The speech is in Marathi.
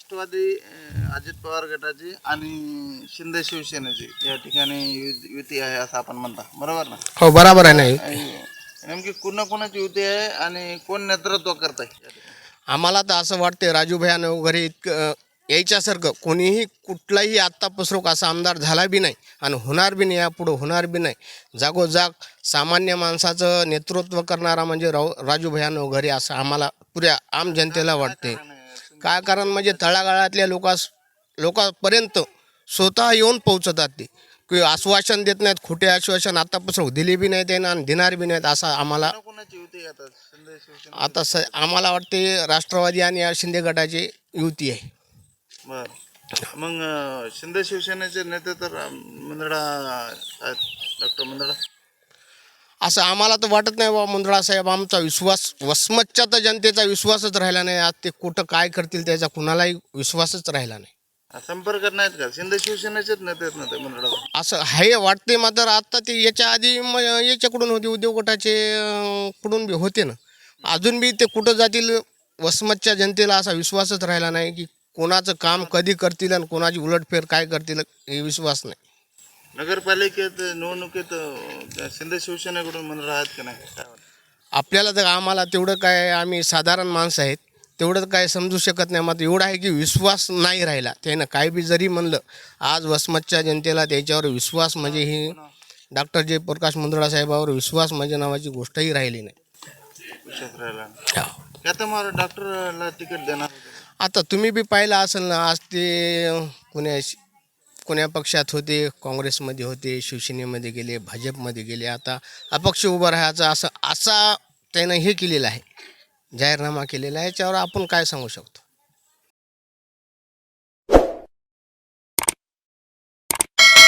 राष्ट्रवादी अं, अजित पवार गटाची आणि शिंदे शिवसेनेची या ठिकाणी यु- युती आहे असं आपण म्हणता. बरोबर ना? हो बराबर आहे नाही आणि नेमकी कुणा कुणाची युती आहे आणि कोण नेतृत्व करत आहे आम्हाला तर असं वाटते राजू भैयानं वगैरे इतकं यायच्यासारखं कोणीही कुठलाही आत्तापसरोक असा आमदार झाला बी नाही आणि होणार बी नाही यापुढं होणार बी नाही. जागोजाग सामान्य माणसाचं नेतृत्व करणारा म्हणजे राव राजू भैयानं वगैरे असं आम्हाला पुऱ्या आम जनतेला वाटते काय कारण म्हणजे तळागाळातल्या लोकास लोकांपर्यंत स्वतः येऊन पोहोचतात ते. की आश्वासन देत नाहीत खोटे आश्वासन आतापासून दिले बी नाहीत आणि देणार बी नाहीत असं आम्हाला आता? स आम्हाला वाटते राष्ट्रवादी आणि या शिंदे गटाची युती आहे. बर. मग शिंदे शिवसेनेचे नेते तर मंदडा डॉक्टर मंदडा असं आम्हाला तर वाटत नाही बाबा मुंद्रा साहेब आमचा विश्वास वसमतच्या तर जनतेचा विश्वासच राहिला नाही. आज ते कुठं काय करतील त्याचा कुणालाही विश्वासच राहिला नाही. संपर्क नाहीत का? शिंदे शिवसेनेचेच नेते आहेत ना ते मंदडा असं हे वाटते मात्र आता ते याच्या आधी म याच्याकडून होते उद्योग गटाचे अं, कडून बी होते ना. अजून बी ते कुठं जातील वसमतच्या जनतेला असा विश्वासच राहिला नाही की कोणाचं काम कधी करतील आणि कोणाची उलटफेर काय करतील हे विश्वास नाही. नगरपालिकेत निवडणुकीत अं, शिंदे शिवसेनेकडून मंदडा आहेत का नाही? काय वाटतं? आपल्याला तर आम्हाला तेवढं काय आम्ही साधारण माणसं आहेत तेवढं काय समजू शकत नाही. मात्र एवढं आहे की विश्वास नाही राहिला. त्यानं काय बी जरी म्हणलं आज वसमतच्या जनतेला त्याच्यावर विश्वास म्हणजे ही डॉक्टर जयप्रकाश मुंद्रा साहेबावर विश्वास म्हणजे नावाची गोष्टही राहिली नाही. राहिला मला डॉक्टरला तिकीट देणार होते. आता तुम्ही बी पाहिलं असेल ना आज ते कोण्या कोण्या पक्षात होते काँग्रेसमध्ये होते शिवसेनेमध्ये गेले भाजपमध्ये गेले आता अपक्ष उभं राहायचं असं असा त्यानं हे केलेलं आहे जाहीरनामा केलेला आहे याच्यावर आपण काय सांगू शकतो?